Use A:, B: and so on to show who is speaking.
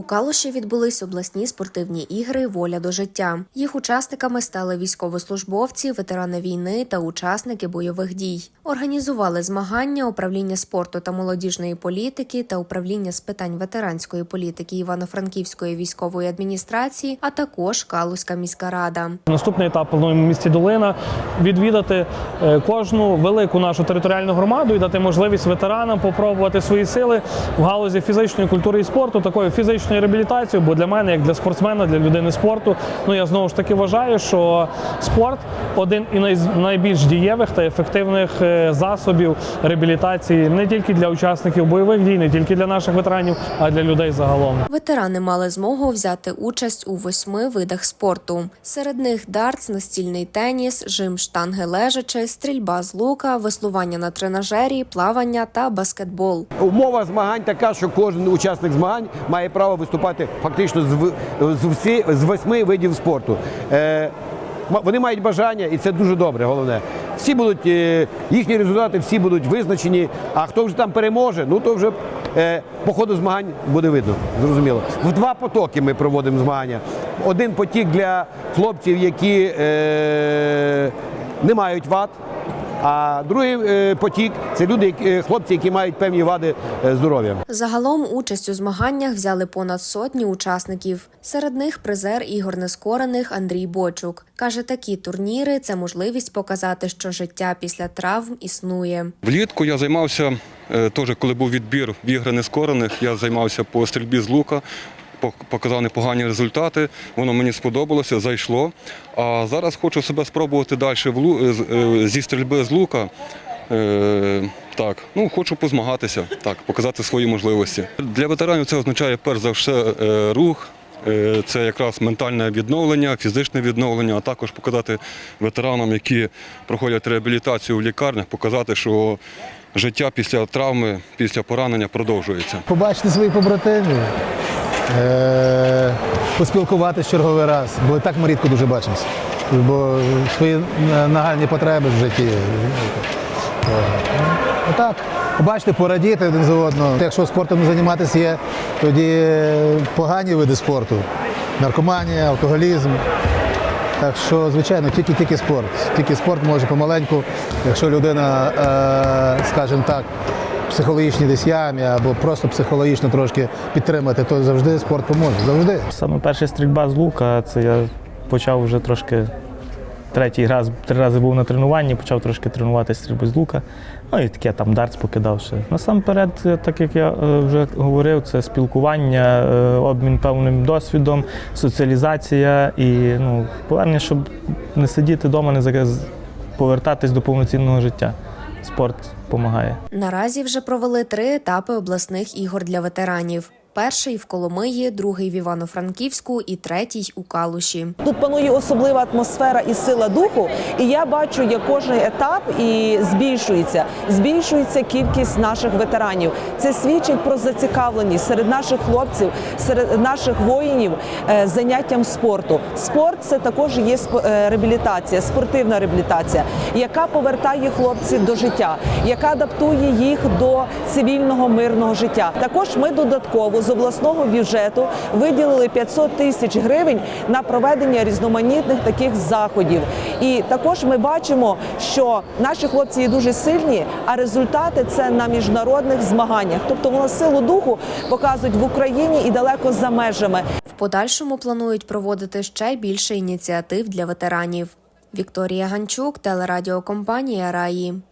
A: У Калуші відбулись обласні спортивні ігри Воля до життя. Їх учасниками стали військовослужбовці, ветерани війни та учасники бойових дій. Організували змагання управління спорту та молодіжної політики та управління з питань ветеранської політики Івано-Франківської військової адміністрації, а також Калуська міська рада.
B: Наступний етап плануємо в місті Долина відвідати е, кожну велику нашу територіальну громаду і дати можливість ветеранам попробувати свої сили в галузі фізичної культури і спорту, такої фізичної реабілітації. Бо для мене, як для спортсмена, для людини спорту, ну я знову ж таки вважаю, що спорт один із най- найбільш дієвих та ефективних е, засобів реабілітації не тільки для учасників бойових дій, не тільки для наших ветеранів, а для людей загалом.
A: Ветерани мали змогу взяти участь у восьми видах спорту. Серед них дартс, настільний теніс, жим штанги лежачи, стрільба з лука, веслування на тренажері, плавання та баскетбол.
C: Умова змагань така, що кожен учасник змагань має право виступати фактично з, з, всі, з восьми видів спорту. Е, вони мають бажання, і це дуже добре. Головне. Всі будуть е, їхні результати, всі будуть визначені. А хто вже там переможе, ну то вже е, по ходу змагань буде видно. Зрозуміло. В два потоки ми проводимо змагання. Один потік для хлопців, які е, не мають вад. А другий е, потік це люди, які- е, хлопці, які мають певні вади е, здоров'я.
A: Загалом участь у змаганнях взяли понад сотні учасників. Серед них призер ігор нескорених Андрій Бочук каже, такі турніри це можливість показати, що життя після травм існує.
D: Влітку я займався теж, коли був відбір в ігри нескорених, я займався по стрільбі з лука, показав непогані результати. Воно мені сподобалося, зайшло. А зараз хочу себе спробувати далі е, зі стрільби з лука. Е, Так, ну хочу позмагатися, так, показати свої можливості. Для ветеранів це означає перш за все е, рух. Це якраз ментальне відновлення, фізичне відновлення, а також показати ветеранам, які проходять реабілітацію в лікарнях, показати, що життя після травми, після поранення продовжується.
E: побачити своїх побратимів, е- поспілкуватися черговий раз, бо так ми рідко дуже бачимося. Бо свої е, нагальні потреби в житті. Отак. Побачити, порадіти один за одного. Якщо спортом займатися є, тоді погані види спорту. Наркоманія, алкоголізм. Так що, звичайно, тільки тільки спорт. Тільки спорт може помаленьку, якщо людина, е, скажімо так, в психологічній десь ямі або просто психологічно трошки підтримати, то завжди спорт поможе. Завжди.
B: Саме перша стрільба з лука, це я почав вже трошки третій раз, три рази був на тренуванні, почав трошки тренувати стрільбу з лука. Ну і таке там дартс покидав ще. Насамперед, так як я е, вже говорив, це спілкування, е, обмін певним досвідом, соціалізація і ну, повернення, щоб не сидіти вдома, не повертатись до повноцінного життя. Спорт допомагає.
A: Наразі вже провели три етапи обласних ігор для ветеранів: перший в Коломиї, другий в Івано-Франківську і третій у Калуші.
F: Тут панує особлива атмосфера і сила духу. І я бачу, як кожен етап і збільшується. Збільшується кількість наших ветеранів. Це свідчить про зацікавленість серед наших хлопців, серед наших воїнів е, заняттям спорту. Спорт це також є е, реабілітація, спортивна реабілітація, яка повертає хлопців до життя, яка адаптує їх до цивільного мирного життя. Також ми додатково з обласного бюджету виділили 500 тисяч гривень на проведення різноманітних таких заходів. І також ми бачимо, що наші хлопці є дуже сильні, а результати це на міжнародних змаганнях. Тобто вони силу духу показують в Україні і далеко за межами.
A: В подальшому планують проводити ще більше ініціатив для ветеранів. Вікторія Ганчук, телерадіокомпанія Раї.